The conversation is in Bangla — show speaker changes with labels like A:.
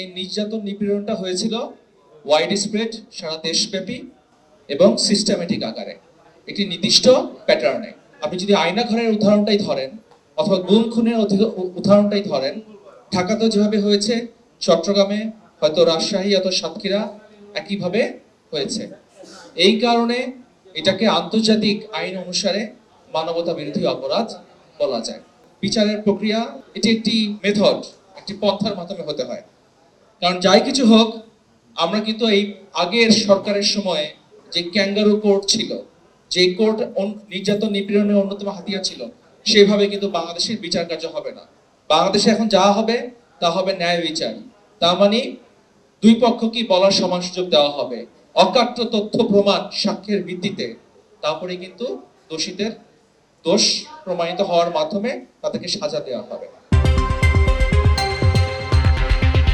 A: এই নির্যাতন নিপীড়নটা হয়েছিল ওয়াইড স্প্রেড সারা দেশব্যাপী এবং সিস্টেমেটিক আকারে। একটি নির্দিষ্ট প্যাটার্নে আপনি যদি আয়না ঘরের উদাহরণটাই ধরেন অথবা গুম খুনের উদাহরণটাই ধরেন, ঢাকাতেও যেভাবে হয়েছে, চট্টগ্রামে হয়তো রাজশাহী অথবা সাতক্ষীরা একইভাবে হয়েছে। এই কারণে এটাকে আন্তর্জাতিক আইন অনুসারে মানবতা বিরোধী অপরাধ বলা যায়। বিচারের প্রক্রিয়া, এটি একটি মেথড একটি পন্থার মাধ্যমে হতে হয়। কারণ যাই কিছু হোক, আমরা কিন্তু এই আগের সরকারের সময়ে যে ক্যাঙ্গারু কোর্ট ছিল, যে কোর্ট নির্যাতন নিপীড়নের অন্যতম হাতিয়ার ছিল, সেভাবে কিন্তু বাংলাদেশের বিচার কার্য হবে না। বাংলাদেশে এখন যা হবে, তা হবে ন্যায় বিচার। তার মানে দুই পক্ষকে বলার সমান সুযোগ দেওয়া হবে। অকাট্য তথ্য প্রমাণ সাক্ষ্যের ভিত্তিতে। তারপরে কিন্তু দোষীদের দোষ প্রমাণিত হওয়ার মাধ্যমে তাদেরকে সাজা দেওয়া হবে।